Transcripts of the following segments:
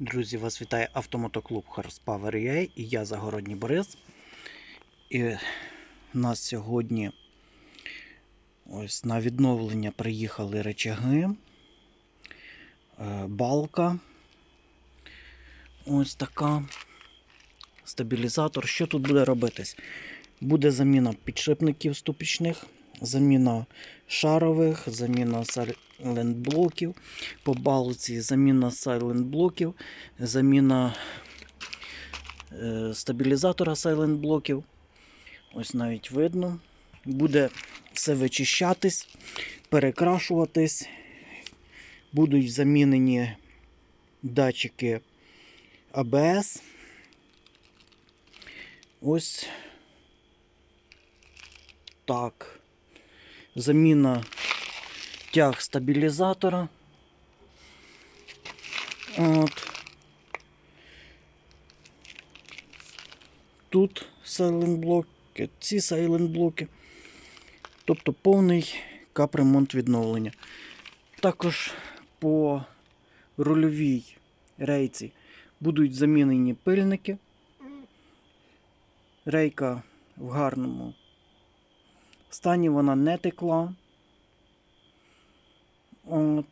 Друзі, вас вітає автомотоклуб Horsepower UA і я Загородній Борис. І в нас сьогодні ось на відновлення приїхали речаги, е, балка. Ось така. Стабілізатор. Що тут буде робитись? Буде заміна підшипників ступічних, заміна шарових, заміна сайлентблоків. По балці заміна сайлентблоків, заміна е, стабілізатора сайлентблоків. Ось навіть видно. Буде все вичищатись, перекрашуватись. Будуть замінені датчики АБС. Ось так. Заміна тяг стабілізатора. От. Тут сайлент блоки, ці сайлент блоки. Тобто повний капремонт відновлення. Також по рульовій рейці будуть замінені пильники. Рейка в гарному стані вона не текла. От.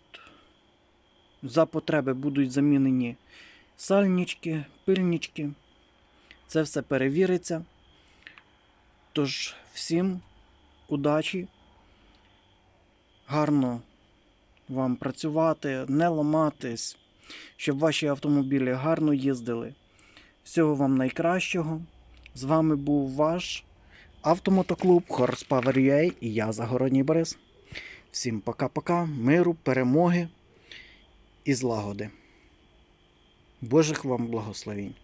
За потреби будуть замінені сальнички, пильнички. Це все перевіриться. Тож, всім удачі. Гарно вам працювати, не ламатись, щоб ваші автомобілі гарно їздили. Всього вам найкращого. З вами був ваш автомотоклуб Horsepower UA і я Загородній Борис. Всім пока-пока, миру, перемоги і злагоди. Божих вам благословінь.